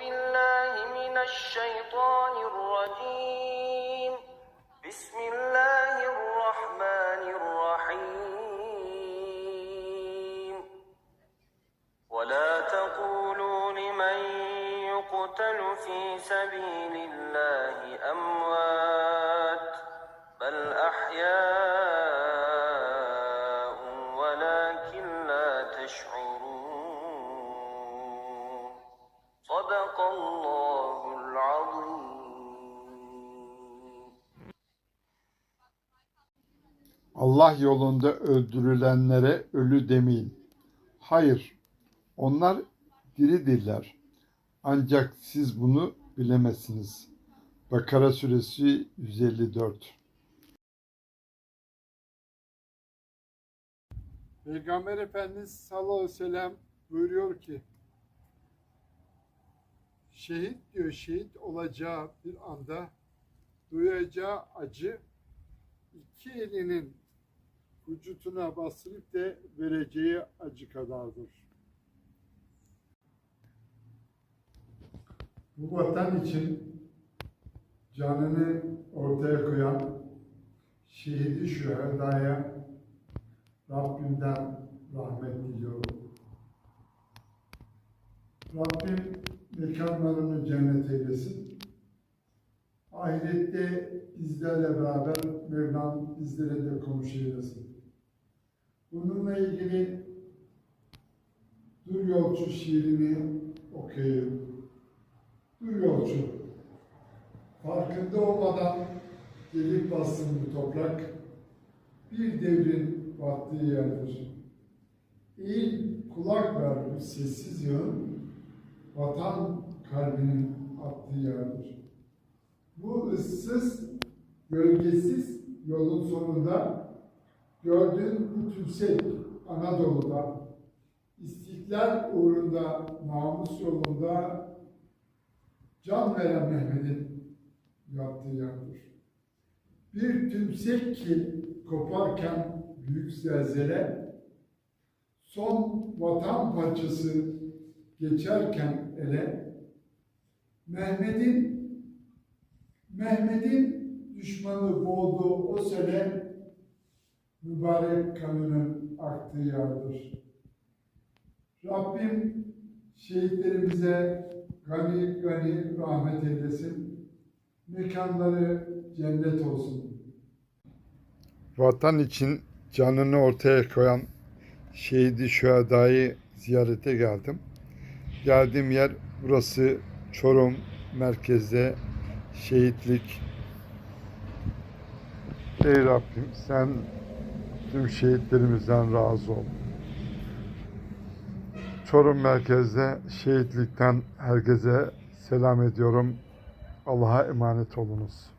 بالله من الشيطان الرجيم. بسم الله الرحمن الرحيم. ولا تقولوا لمن يقتل في سبيل الله أموات Allah yolunda öldürülenlere ölü demeyin. Hayır, onlar diridirler. Ancak siz bunu bilemezsiniz. Bakara suresi 154 Peygamber Efendimiz sallallahu aleyhi ve sellem buyuruyor ki şehit diyor şehit olacağı bir anda duyacağı acı iki elinin vücutuna bastırıp da vereceği acı kadardır. Bu vatan için canını ortaya koyan şehidi şühedaya Rabbimden rahmet diliyorum. Rabbim mekanlarını cennet eylesin. Ahirette bizlerle beraber Mevlam bizlere de komşu. Bununla ilgili Dur Yolcu şiirini okuyayım. Dur Yolcu, farkında olmadan gelip bastın bu toprak, bir devrin battığı yerdir. Eğil kulak ver bu sessiz yağın, vatan kalbinin attığı yerdir. Bu ıssız, gölgesiz yolun sonunda gördüğün bu tümsek Anadolu'da, istiklal uğrunda, namus yolunda can veren Mehmet'in yaptığı yerdir. Bir tümsek ki koparken büyük zelzele, son vatan parçası geçerken ele, Mehmet'in Mehmet'in düşmanı boğduğu o sene mübarek kanının aktığı yerdir. Rabbim şehitlerimize gani gani rahmet eylesin. Mekanları cennet olsun. Vatan için canını ortaya koyan şehidi şühedayı ziyarete geldim. Geldiğim yer burası Çorum merkezde şehitlik. Ey Rabbim sen tüm şehitlerimizden razı ol. Çorum merkezde şehitlikten herkese selam ediyorum. Allah'a emanet olunuz.